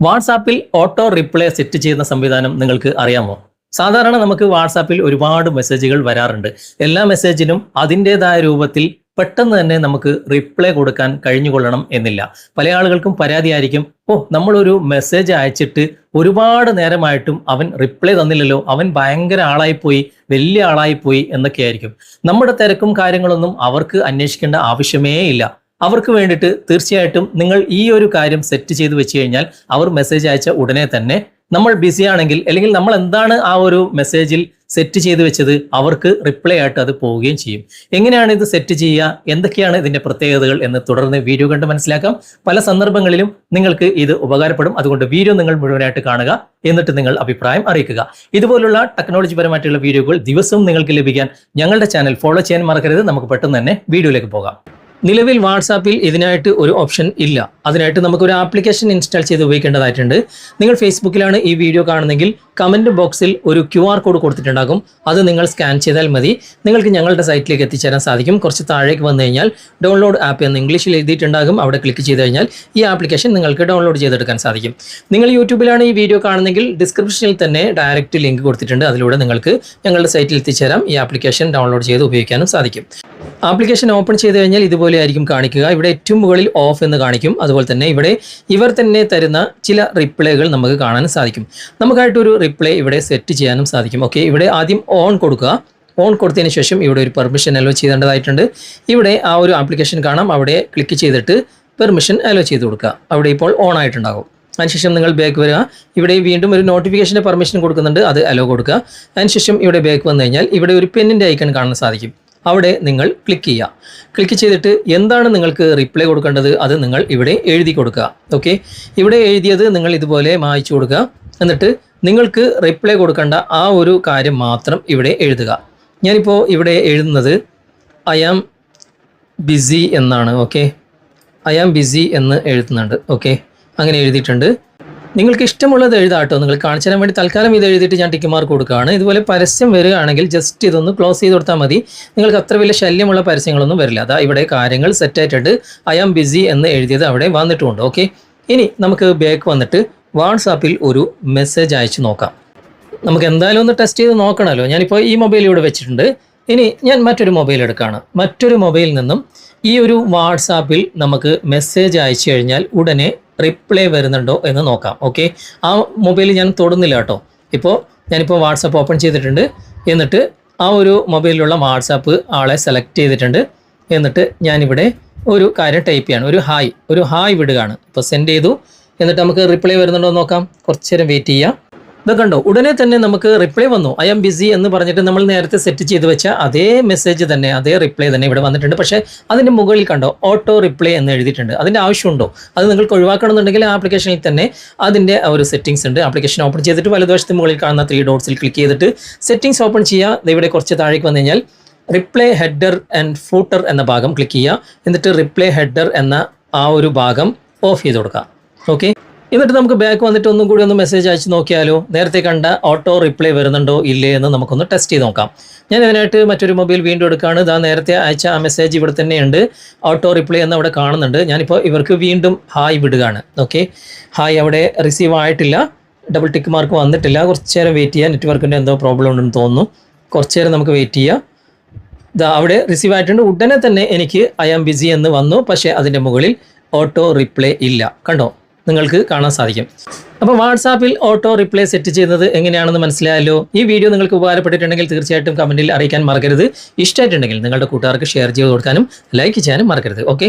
വാട്സാപ്പിൽ auto reply set ചെയ്യുന്ന സംവിധാനം നിങ്ങൾക്ക് അറിയാമോ? സാധാരണ നമുക്ക് വാട്സാപ്പിൽ ഒരുപാട് മെസ്സേജുകൾ വരാറുണ്ട്. എല്ലാ മെസ്സേജിനും അതിന്റെതായ രൂപത്തിൽ പെട്ടെന്ന് തന്നെ നമുക്ക് റിപ്ലൈ കൊടുക്കാൻ കഴിഞ്ഞുകൊള്ളണം എന്നില്ല. പല ആളുകൾക്കും പരാതിയായിരിക്കും ഓ നമ്മളൊരു മെസ്സേജ് അയച്ചിട്ട് ഒരുപാട് നേരമായിട്ടും അവൻ റിപ്ലൈ തന്നില്ലല്ലോ അവൻ ഭയങ്കര ആളായിപ്പോയി വലിയ ആളായിപ്പോയി എന്നൊക്കെ ആയിരിക്കും നമ്മുടെ തിരക്കും കാര്യങ്ങളൊന്നും അവർക്ക് അന്വേഷിക്കേണ്ട ആവശ്യമേ ഇല്ല. അവർക്ക് വേണ്ടിയിട്ട് തീർച്ചയായിട്ടും നിങ്ങൾ ഈ ഒരു കാര്യം സെറ്റ് ചെയ്ത് വെച്ച് കഴിഞ്ഞാൽ അവർ മെസ്സേജ് അയച്ച ഉടനെ തന്നെ നമ്മൾ ബിസി ആണെങ്കിൽ അല്ലെങ്കിൽ നമ്മൾ എന്താണ് ആ ഒരു മെസ്സേജിൽ സെറ്റ് ചെയ്ത് വെച്ചത് അവർക്ക് റിപ്ലൈ ആയിട്ട് അത് പോവുകയും ചെയ്യും. എങ്ങനെയാണ് ഇത് സെറ്റ് ചെയ്യുക? എന്തൊക്കെയാണ് ഇതിന്റെ പ്രത്യേകതകൾ എന്ന് തുടർന്ന് വീഡിയോ കണ്ട് മനസ്സിലാക്കാം. പല സന്ദർഭങ്ങളിലും നിങ്ങൾക്ക് ഇത് ഉപകാരപ്പെടും. അതുകൊണ്ട് വീഡിയോ നിങ്ങൾ മുഴുവനായിട്ട് കാണുക. എന്നിട്ട് നിങ്ങൾ അഭിപ്രായം അറിയിക്കുക. ഇതുപോലുള്ള ടെക്നോളജി പരമായിട്ടുള്ള വീഡിയോകൾ ദിവസവും നിങ്ങൾക്ക് ലഭിക്കാൻ ഞങ്ങളുടെ ചാനൽ ഫോളോ ചെയ്യാൻ മറക്കരുത്. നമുക്ക് പെട്ടെന്ന് തന്നെ വീഡിയോയിലേക്ക് പോകാം. നിലവിൽ വാട്സാപ്പിൽ ഇതിനായിട്ട് ഒരു ഓപ്ഷൻ ഇല്ല. അതിനായിട്ട് നമുക്കൊരു ആപ്ലിക്കേഷൻ ഇൻസ്റ്റാൾ ചെയ്ത് ഉപയോഗിക്കേണ്ടതായിട്ടുണ്ട്. നിങ്ങൾ ഫേസ്ബുക്കിലാണ് ഈ വീഡിയോ കാണുന്നെങ്കിൽ കമന്റ് ബോക്സിൽ ഒരു ക്യു ആർ കോഡ് കൊടുത്തിട്ടുണ്ടാകും. അത് നിങ്ങൾ സ്കാൻ ചെയ്താൽ മതി. നിങ്ങൾക്ക് ഞങ്ങളുടെ സൈറ്റിലേക്ക് എത്തിച്ചേരാൻ സാധിക്കും. കുറച്ച് താഴേക്ക് വന്നു കഴിഞ്ഞാൽ ഡൗൺലോഡ് ആപ്പ് എന്ന് ഇംഗ്ലീഷിൽ എഴുതിയിട്ടുണ്ടാകും. അവിടെ ക്ലിക്ക് ചെയ്ത് കഴിഞ്ഞാൽ ഈ ആപ്ലിക്കേഷൻ നിങ്ങൾക്ക് ഡൗൺലോഡ് ചെയ്തെടുക്കാൻ സാധിക്കും. നിങ്ങൾ യൂട്യൂബിലാണ് ഈ വീഡിയോ കാണുന്നെങ്കിൽ ഡിസ്ക്രിപ്ഷനിൽ തന്നെ ഡയറക്റ്റ് ലിങ്ക് കൊടുത്തിട്ടുണ്ട്. അതിലൂടെ നിങ്ങൾക്ക് ഞങ്ങളുടെ സൈറ്റിൽ എത്തിച്ചേരാം. ഈ ആപ്ലിക്കേഷൻ ഡൗൺലോഡ് ചെയ്ത് ഉപയോഗിക്കാനും സാധിക്കും. ആപ്ലിക്കേഷൻ ഓപ്പൺ ചെയ്ത് കഴിഞ്ഞാൽ ഇതുപോലെ ആയിരിക്കും കാണിക്കുക. ഇവിടെ ഏറ്റവും മുകളിൽ ഓഫ് എന്ന് കാണിക്കും. അതുപോലെ തന്നെ ഇവിടെ ഇവർ തന്നെ തരുന്ന ചില റിപ്ലൈകൾ നമുക്ക് കാണാൻ സാധിക്കും. നമുക്കായിട്ടൊരു റിപ്ലൈ ഇവിടെ സെറ്റ് ചെയ്യാനും സാധിക്കും. ഓക്കെ ഇവിടെ ആദ്യം ഓൺ കൊടുക്കുക. ഓൺ കൊടുത്തതിന് ശേഷം ഇവിടെ ഒരു പെർമിഷൻ അലോ ചെയ്തേണ്ടതായിട്ടുണ്ട്. ഇവിടെ ആ ഒരു ആപ്ലിക്കേഷൻ കാണാം. അവിടെ ക്ലിക്ക് ചെയ്തിട്ട് പെർമിഷൻ അലോ ചെയ്ത് കൊടുക്കുക. അവിടെ ഇപ്പോൾ ഓൺ ആയിട്ടുണ്ടാകും. അതിനുശേഷം നിങ്ങൾ ബാക്ക് വരിക. ഇവിടെ വീണ്ടും ഒരു നോട്ടിഫിക്കേഷന്റെ പെർമിഷൻ കൊടുക്കുന്നുണ്ട്. അത് അലോ കൊടുക്കുക. അതിനുശേഷം ഇവിടെ ബാക്ക് വന്നു കഴിഞ്ഞാൽ ഇവിടെ ഒരു പെന്നിന്റെ ഐക്കൺ കാണാൻ സാധിക്കും. അവിടെ നിങ്ങൾ ക്ലിക്ക് ചെയ്യുക. ക്ലിക്ക് ചെയ്തിട്ട് എന്താണ് നിങ്ങൾക്ക് റിപ്ലൈ കൊടുക്കേണ്ടത്? അത് നിങ്ങൾ ഇവിടെ എഴുതി കൊടുക്കുക. ഓക്കെ ഇവിടെ എഴുതിയത് നിങ്ങൾ ഇതുപോലെ മായ്ച്ചു കൊടുക്കുക. എന്നിട്ട് നിങ്ങൾക്ക് റിപ്ലൈ കൊടുക്കേണ്ട ആ ഒരു കാര്യം മാത്രം ഇവിടെ എഴുതുക. ഞാനിപ്പോൾ ഇവിടെ എഴുതുന്നത് ഐ ആം ബിസി എന്നാണ്. ഓക്കെ ഐ ആം ബിസി എന്ന് എഴുതുന്നുണ്ട്. ഓക്കെ അങ്ങനെ എഴുതിയിട്ടുണ്ട്. നിങ്ങൾക്ക് ഇഷ്ടമുള്ളത് എഴുതാട്ടോ നിങ്ങൾ കാണിച്ചു തരാൻ വേണ്ടി തൽക്കാലം ഇത് എഴുതിയിട്ട് ഞാൻ ടിക്ക് മാർക്ക് കൊടുക്കുകയാണ്. ഇതുപോലെ പരസ്യം വരികയാണെങ്കിൽ ജസ്റ്റ് ഇതൊന്ന് ക്ലോസ് ചെയ്ത് കൊടുത്താൽ മതി. നിങ്ങൾക്ക് അത്ര വലിയ ശല്യമുള്ള പരസ്യങ്ങളൊന്നും വരില്ല. അതാ ഇവിടെ കാര്യങ്ങൾ സെറ്റ് ആയിട്ടുണ്ട്. ഐ ആം ബിസി എന്ന് എഴുതിയത് അവിടെ വന്നിട്ടുമുണ്ട് ഓക്കെ ഇനി നമുക്ക് ബാക്ക് വന്നിട്ട് വാട്സാപ്പിൽ ഒരു മെസ്സേജ് അയച്ചു നോക്കാം. നമുക്ക് എന്തായാലും ഒന്ന് ടെസ്റ്റ് ചെയ്ത് നോക്കണമല്ലോ ഞാനിപ്പോൾ ഈ മൊബൈൽ ഇവിടെ വെച്ചിട്ടുണ്ട്. ഇനി ഞാൻ മറ്റൊരു മൊബൈൽ എടുക്കുകയാണ് മറ്റൊരു മൊബൈലിൽ നിന്നും ഈ ഒരു വാട്സാപ്പിൽ നമുക്ക് മെസ്സേജ് അയച്ചു കഴിഞ്ഞാൽ ഉടനെ റിപ്ലൈ വരുന്നുണ്ടോ എന്ന് നോക്കാം ഓക്കെ? ആ മൊബൈൽ ഞാൻ തൊടുന്നില്ല കേട്ടോ. ഇപ്പോൾ ഞാനിപ്പോൾ വാട്സാപ്പ് ഓപ്പൺ ചെയ്തിട്ടുണ്ട്. എന്നിട്ട് ആ ഒരു മൊബൈലിലുള്ള വാട്സാപ്പ് ആളെ സെലക്ട് ചെയ്തിട്ടുണ്ട്. എന്നിട്ട് ഞാനിവിടെ ഒരു കാര്യം ടൈപ്പ് ചെയ്യാണ്. ഒരു ഹായ് ഒരു ഹായ് വിടുകയാണ്. ഇപ്പോൾ സെൻഡ് ചെയ്തു. എന്നിട്ട് നമുക്ക് റിപ്ലൈ വരുന്നുണ്ടോ എന്ന് നോക്കാം. കുറച്ചു നേരം വെയിറ്റ് ചെയ്യാം. ഇത് കണ്ടോ? ഉടനെ തന്നെ നമുക്ക് റിപ്ലൈ വന്നു. ഐ എം ബിസി എന്ന് പറഞ്ഞിട്ട് നമ്മൾ നേരത്തെ സെറ്റ് ചെയ്ത് വെച്ച അതേ മെസ്സേജ് തന്നെ അതേ റിപ്ലൈ തന്നെ ഇവിടെ വന്നിട്ടുണ്ട്. പക്ഷേ അതിന്റെ മുകളിൽ കണ്ടോ? ഓട്ടോ റിപ്ലൈ എന്ന് എഴുതിയിട്ടുണ്ട്. അതിന്റെ ആവശ്യമുണ്ടോ? അത് നിങ്ങൾക്ക് ഒഴിവാക്കണമെന്നുണ്ടെങ്കിൽ ആ ആപ്ലിക്കേഷനിൽ തന്നെ അതിന്റെ ഒരു സെറ്റിംഗ്സ് ഉണ്ട്. ആപ്ലിക്കേഷൻ ഓപ്പൺ ചെയ്തിട്ട് വലതുവശത്ത് മുകളിൽ കാണുന്ന ത്രീ ഡോട്ട്സിൽ ക്ലിക്ക് ചെയ്തിട്ട് സെറ്റിംഗ്സ് ഓപ്പൺ ചെയ്യുക. ഇവിടെ കുറച്ച് താഴേക്ക് വന്നു കഴിഞ്ഞാൽ റിപ്ലൈ ഹെഡർ ആൻഡ് ഫൂട്ടർ എന്ന ഭാഗം ക്ലിക്ക് ചെയ്യുക. എന്നിട്ട് റിപ്ലൈ ഹെഡർ എന്ന ആ ഒരു ഭാഗം ഓഫ് ചെയ്ത് കൊടുക്കുക. ഓക്കെ എന്നിട്ട് നമുക്ക് ബാക്ക് വന്നിട്ട് ഒന്നും കൂടി ഒന്ന് മെസ്സേജ് അയച്ച് നോക്കിയാലോ? നേരത്തെ കണ്ട ഓട്ടോ റിപ്ലൈ വരുന്നുണ്ടോ ഇല്ലേ എന്ന് നമുക്കൊന്ന് ടെസ്റ്റ് ചെയ്ത് നോക്കാം. ഞാൻ ഇതിനായിട്ട് മറ്റൊരു മൊബൈൽ വീണ്ടും എടുക്കുകയാണ് ഇതാ നേരത്തെ അയച്ച ആ മെസ്സേജ് ഇവിടെ തന്നെയുണ്ട്. ഓട്ടോ റിപ്ലൈ എന്ന് അവിടെ കാണുന്നുണ്ട്. ഞാനിപ്പോൾ ഇവർക്ക് വീണ്ടും ഹായ് വിടുകയാണ്. ഓക്കെ ഹായ് അവിടെ റിസീവ് ആയിട്ടില്ല. ഡബിൾ ടിക്ക് മാർക്ക് വന്നിട്ടില്ല. കുറച്ച് നേരം വെയിറ്റ് ചെയ്യുക നെറ്റ്വർക്കിന്റെ എന്തോ പ്രോബ്ലം ഉണ്ടെന്ന് തോന്നുന്നു. കുറച്ച് നേരം നമുക്ക് വെയിറ്റ് ചെയ്യാം. ഇതാ അവിടെ റിസീവ് ആയിട്ടുണ്ട്. ഉടനെ തന്നെ എനിക്ക് ഐ ആം ബിസി എന്ന് വന്നു. പക്ഷേ അതിന്റെ മുകളിൽ ഓട്ടോ റിപ്ലൈ ഇല്ല. കണ്ടോ? നിങ്ങൾക്ക് കാണാൻ സാധിക്കും. അപ്പോൾ വാട്സാപ്പിൽ ഓട്ടോ റിപ്ലൈ സെറ്റ് ചെയ്യുന്നത് എങ്ങനെയാണെന്ന് മനസ്സിലായല്ലോ? ഈ വീഡിയോ നിങ്ങൾക്ക് ഉപകാരപ്പെട്ടിട്ടുണ്ടെങ്കിൽ തീർച്ചയായിട്ടും കമന്റിൽ അറിയിക്കാൻ മറക്കരുത്. ഇഷ്ടമായിട്ടുണ്ടെങ്കിൽ നിങ്ങളുടെ കൂട്ടുകാർക്ക് ഷെയർ ചെയ്ത് കൊടുക്കാനും ലൈക്ക് ചെയ്യാനും മറക്കരുത്. ഓക്കെ